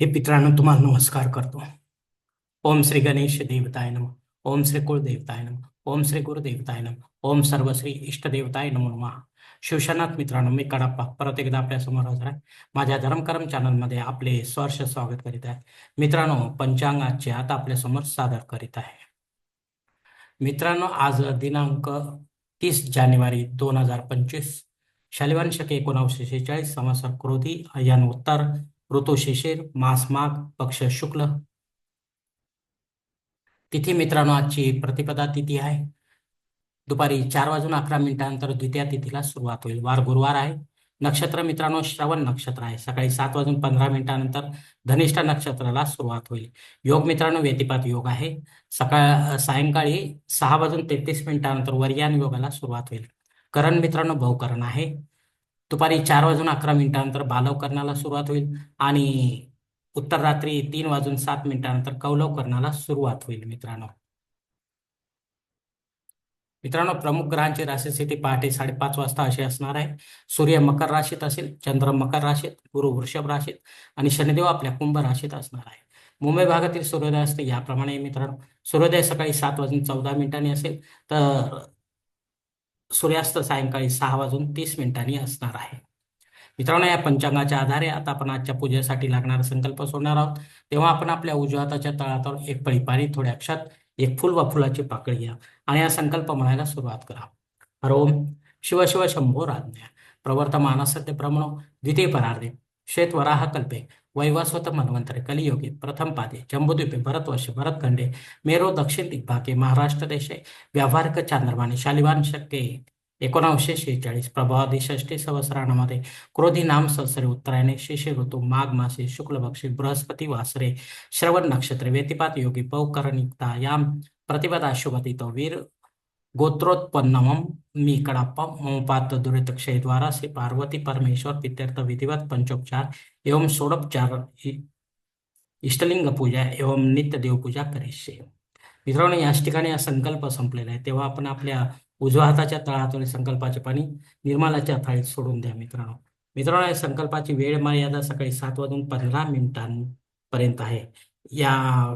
हे पित्रांनो तुम्हाला नमस्कार करतो. ओम श्री गणेश देवताय नम ओम श्री कुलदेवताय नम ओम श्री गुरुदेवताय नम ओम सर्वश्री इष्टदेवताय नमो नमः. शिवशनाथ मित्रांनो मी कडाप्पा परत एकदा आपल्यासमोर हजर आहे. माझ्या धर्मकरम चॅनलमध्ये आपले स्वर्ष स्वागत करीत आहे. मित्रांनो पंचांगाचे आता आपल्यासमोर सादर करीत आहे. मित्रांनो आज दिनांक तीस जानेवारी दोन हजार पंचवीस शालिवान शके एकोणावीसशे शेहेचाळीस संवत्सर क्रोधी यान उत्तर ऋतू शिशिर मास माघ पक्ष शुक्ल. तिथी मित्रांनो आजची प्रतिपदा तिथी आहे. दुपारी चार वाजून अकरा मिनिटानंतर द्वितीया तिथीला सुरुवात होईल. वार गुरुवार आहे. नक्षत्र मित्रांनो श्रवण नक्षत्र आहे. सकाळी सात वाजून पंधरा मिनिटानंतर धनिष्ठ नक्षत्राला सुरुवात होईल. योग मित्रांनो व्यतिपात योग आहे. सकाळ सायंकाळी सहा वाजून तेहतीस मिनिटानंतर वर्यान योगाला सुरुवात होईल. करण मित्रांनो बहुकरण आहे. दुपारी चार वाजून अकरा मिनिटानंतर बालव करण्याला सुरुवात होईल आणि उत्तर रात्री तीन वाजून सात मिनिटानंतर कौलव करण्याला सुरुवात होईल मित्रांनो. मित्रांनो प्रमुख ग्रहांची राशीस्थिती पहाटे साडेपाच वाजता अशी असणार आहे. सूर्य मकर राशीत असेल चंद्र मकर राशीत गुरु वृषभ राशीत आणि शनिदेव आपल्या कुंभ राशीत असणार आहे. मुंबई भागातील सूर्योदय असते याप्रमाणे मित्रांनो. सूर्योदय सकाळी सात वाजून चौदा मिनिटांनी असेल तर सूर्यास्त सायंकाळी सहा वाजून तीस मिनिटांनी असणार आहे. मित्रांनो या पंचांगाच्या आधारे आता आपण आजच्या पूजेसाठी लागणारा संकल्प सोडणार आहोत. तेव्हा आपण आपल्या उजव्या हाताच्या तळावर एक पळी पाणी थोड्या अक्षात एक फुल व फुलाची पाकळी घ्या आणि हा संकल्प म्हणायला सुरुवात करा. हरोम शिव शिव शंभो राज्ञा. प्रवर्तमान सत्य प्रमणो द्वितीय परार्धे श्वेत वराह कल्पे वैवस्वत मन्वंतरे कलियोगे प्रथम पादे जम्बुद्वीपे भरतवर्षे भरतखंडे मेरो दक्षिण दिग्भागे महाराष्ट्र देशे व्यावहारिक चांद्रमाने शालिवान शक्ते एकोणावशे शेहेचाळीस प्रभावादी षष्टी सहस्राणामध्ये क्रोधी नाम संसरे उत्तरायणे शिष्य ऋतू माघ मासे शुक्लभक्षी बृहस्पती वासरे श्रवण नक्षत्रे व्यतिपात योगी पौकरणिकता याम प्रतिपदा शुभतितो वीर गोत्रोत्पन्नमम मी कडाप्पा ममपात దురితక్షయ ద్వారా శ్రీ पार्वती परमेश्वर పిత్యర్థ विधिवत पंचोपचार एवं षोडोपचार इ- इष्टलिंग पूजा एवं नित्य देवपूजा करेशे मित्रांनो याच ठिकाणी हा संकल्प संपलेला आहे तेव्हा आपण आपल्या उजव्या हाताच्या तळहातून संकल्पाचे पाणी निर्मालाच्या थाळीत सोडून द्या मित्रांनो मित्रांनो या संकल्पाची वेळ मर्यादा सकाळी सात वाजून पंधरा मिनिटांपर्यंत आहे या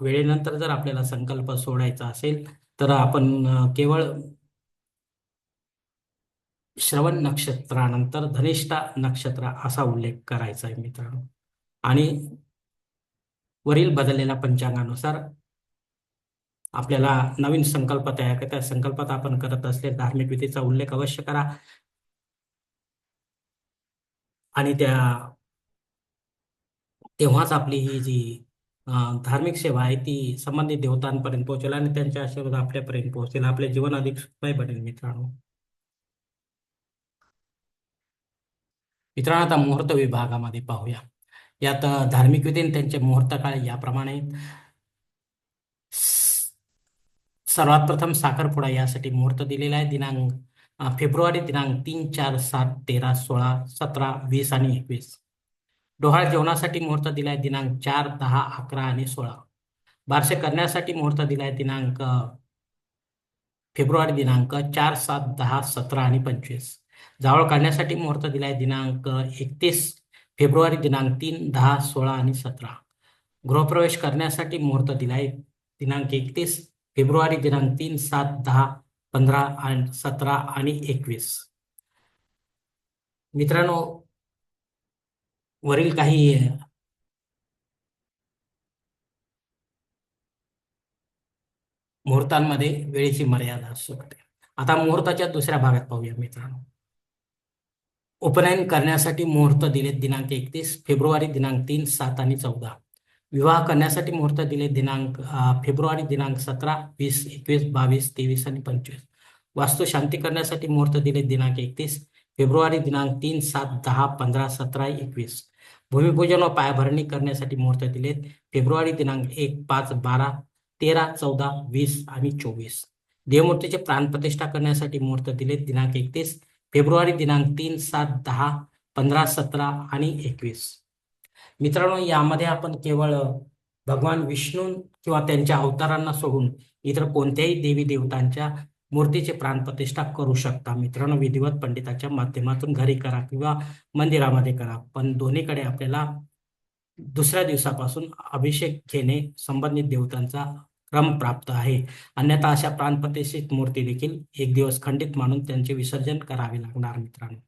वेळेनंतर जर आपल्याला संकल्प सोडायचा असेल तर आपण केवळ श्रवण नक्षत्रानंतर धनिष्ठा नक्षत्र असा उल्लेख करायचा आहे मित्रांनो. आणि वरील बदललेल्या पंचांगानुसार आपल्याला नवीन संकल्प तयार त्या संकल्पात आपण करत असले धार्मिक विधीचा उल्लेख अवश्य करा. आणि त्या तेव्हाच आपली ही जी धार्मिक सेवा आहे ती संबंधित देवतांपर्यंत पोहोचेल आणि त्यांच्या आशीर्वाद आपल्यापर्यंत पोहोचेल आपले जीवन अधिक सुखमय बनेल मित्रांनो. मित्रांनो आता मुहूर्त विभागामध्ये पाहूया. यात धार्मिक विधी त्यांचे मुहूर्त काळ याप्रमाणे. सर्वात प्रथम साखरपुडा यासाठी मुहूर्त दिलेला आहे. दिनांक फेब्रुवारी दिनांक तीन चार सात तेरा सोळा सतरा वीस आणि एकवीस. डोहाळ जेवणासाठी मुहूर्त दिलाय दिनांक चार दहा अकरा आणि सोळा. बारसे करण्यासाठी मुहूर्त दिलाय दिनांक फेब्रुवारी दिनांक चार सात दहा सतरा आणि पंचवीस. जावळ काढण्यासाठी मुहूर्त दिलाय दिनांक एकतीस फेब्रुवारी दिनांक तीन दहा सोळा आणि सतरा. गृहप्रवेश करण्यासाठी मुहूर्त दिलाय दिनांक एकतीस फेब्रुवारी दिनांक तीन सात दहा पंधरा आणि सतरा आणि एकवीस. मित्रांनो वरील काही मुहूर्तांमध्ये वेळेची मर्यादा असू शकते आता मुहूर्ताच्या दुसऱ्या भागात पाहूया मित्रांनो. उपनयन करण्यासाठी मुहूर्त दिले दिनांक एकतीस फेब्रुवारी दिनांक तीन सात आणि चौदा. विवाह करण्यासाठी मुहूर्त दिले दिनांक फेब्रुवारी दिनांक सतरा वीस एकवीस बावीस तेवीस आणि पंचवीस. वास्तू शांती करण्यासाठी मुहूर्त दिले दिनांक एकतीस फेब्रुवारी दिनांक तीन सात दहा पंधरा सतरा एकवीस. भूमिपूजन व पायाभरणी करण्यासाठी मुहूर्त दिलेत. फेब्रुवारी दिनांक एक पाच बारा तेरा चौदा वीस आणि चोवीस. देवमूर्तीचे प्राणप्रतिष्ठा करण्यासाठी मुहूर्त दिलेत. दिनांक एकतीस फेब्रुवारी दिनांक तीन सात दहा पंधरा सतरा आणि एकवीस. मित्रांनो यामध्ये आपण केवळ भगवान विष्णू किंवा त्यांच्या अवतारांना सोडून इतर कोणत्याही देवी देवतांच्या मूर्तीची प्राणप्रतिष्ठा करू शकता. मित्रांनो विधिवत पंडिताच्या माध्यमातून घरी करा किंवा मंदिरामध्ये करा. पण दोन्हीकडे आपल्याला दुसऱ्या दिवसापासून अभिषेक घेणे संबंधित देवतांचा क्रम प्राप्त आहे. अन्यथा अशा प्राणप्रतिष्ठित मूर्ती देखील एक दिवस खंडित मानून त्यांचे विसर्जन करावे लागणार मित्रांनो.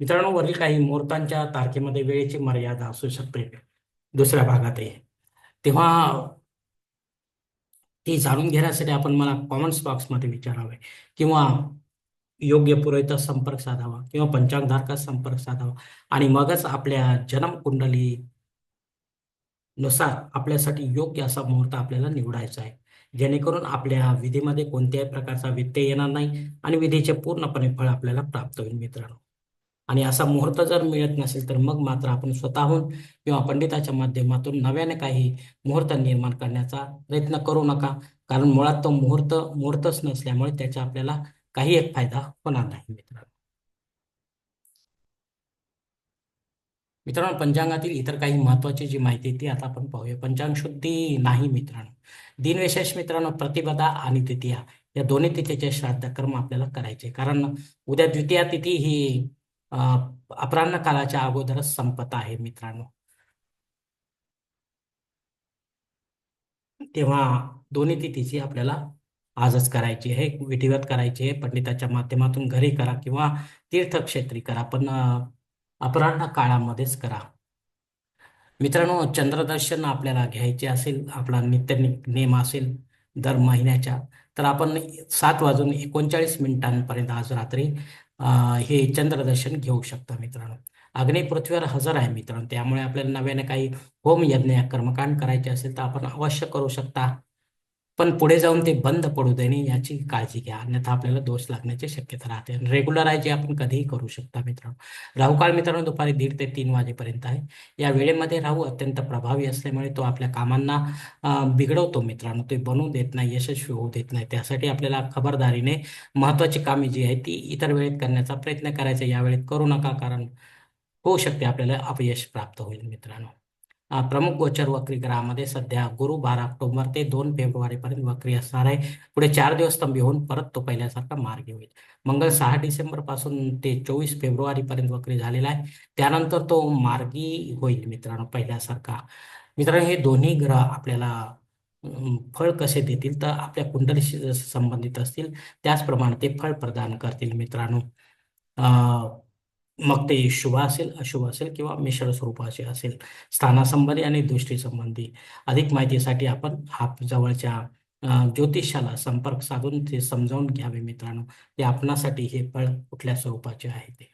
मित्रांनो वरील काही मुहूर्तांच्या तारखेमध्ये वेळेची मर्यादा असू शकते. दुसऱ्या भागातही तेव्हा ते जाणून घेण्यासाठी आपण मला कॉमेंट्स बॉक्समध्ये विचारावे. किंवा योग्य पुरोहिता संपर्क साधावा किंवा पंचांगधारकात संपर्क साधावा. आणि मगच आपल्या जन्मकुंडली नुसार आपल्यासाठी योग्य असा मुहूर्त आपल्याला निवडायचा आहे. जेणेकरून आपल्या विधीमध्ये कोणत्याही प्रकारचा व्यत्यय येणार नाही आणि विधीचे पूर्णपणे फळ आपल्याला प्राप्त होईल मित्रांनो. आणि असा मुहूर्त जर मिळत नसेल तर मग मात्र आपण स्वतःहून किंवा पंडिताच्या माध्यमातून नव्याने काही मुहूर्त निर्माण करण्याचा प्रयत्न करू नका. कारण मुळात तो मुहूर्त मुहूर्तच नसल्यामुळे त्याचा आपल्याला काही एक फायदा होणार नाही मित्रांनो. मित्रांनो पंचांगातील इतर काही महत्वाची जी माहिती ती आता आपण पाहूया. पंचांग शुद्धी नाही मित्रांनो. दिनविशेष मित्रांनो प्रतिपदा आणि द्वितीया या दोन्ही तिथीचे श्राद्ध कर्म आपल्याला करायचे. कारण उद्या द्वितीया तिथी ही अपराह्न कालाच्या अगोदरच संपत आहे मित्रांनो. तेव्हा दोन्ही तिथीची आपल्याला आजच करायची आहे विधिवत करायची आहे पंडिताच्या माध्यमातून घरी करा किंवा तीर्थक्षेत्री करा पण अपराह्न काळामध्येच करा. मित्रांनो चंद्रदर्शन आपल्याला घ्यायचे असेल आपला नित्य नेम असेल दर महिन्याच्या तर आपण सात वाजून एकोणचाळीस मिनिटांपर्यंत आज रात्री हे चंद्रदर्शन घेऊ शकता मित्रांनो. अग्नी पृथ्वीवर हजर आहे मित्रांनो. त्यामुळे आपल्याला नव्याने काही होम यज्ञ कर्मकांड करायचे असेल तर आपण अवश्य करू शकता. पण पुढे जाऊन ते बंद पडू देणे याची काळजी घ्या. अन्यथा आपल्याला दोष लागण्याची शक्यता राहते. रेग्युलर आहे जे आपण कधीही करू शकता मित्रांनो. राहू काळ मित्रांनो दुपारी दीड ते तीन वाजेपर्यंत आहे. या वेळेमध्ये राहू अत्यंत प्रभावी असल्यामुळे तो आपल्या कामांना बिघडवतो मित्रांनो. ते बनवू देत नाही यशस्वी होऊ देत नाही. त्यासाठी आपल्याला खबरदारीने महत्वाची कामे जी आहे ती इतर वेळेत करण्याचा प्रयत्न करायचा. या वेळेत करू नका कारण होऊ शकते आपल्याला अपयश प्राप्त होईल मित्रांनो. प्रमुख गोचर वक्री ग्रहामध्ये सध्या गुरु बारा ऑक्टोबर ते दोन फेब्रुवारी पर्यंत वक्री असणार आहे. पुढे चार दिवस तंबी होऊन परत तो पहिल्यासारखा मार्गी होईल. मंगळ सहा डिसेंबरपासून ते चोवीस फेब्रुवारी पर्यंत वक्री झालेला आहे. त्यानंतर तो मार्गी होईल मित्रांनो पहिल्यासारखा. मित्रांनो हे दोन्ही ग्रह आपल्याला फळ कसे देतील तर आपल्या कुंडलीशी संबंधित असतील. त्याचप्रमाणे ते फळ प्रदान करतील मित्रांनो. मग ते शुभ असेल अशुभ असेल किंवा मिश्र स्वरूपाचे असेल स्थानासंबंधी आणि दृष्टीसंबंधी. अधिक माहितीसाठी आपण आप जवळच्या ज्योतिषाला संपर्क साधून ते समजावून घ्यावे मित्रांनो. ते आपणासाठी हे फळ कुठल्या स्वरूपाचे आहे ते.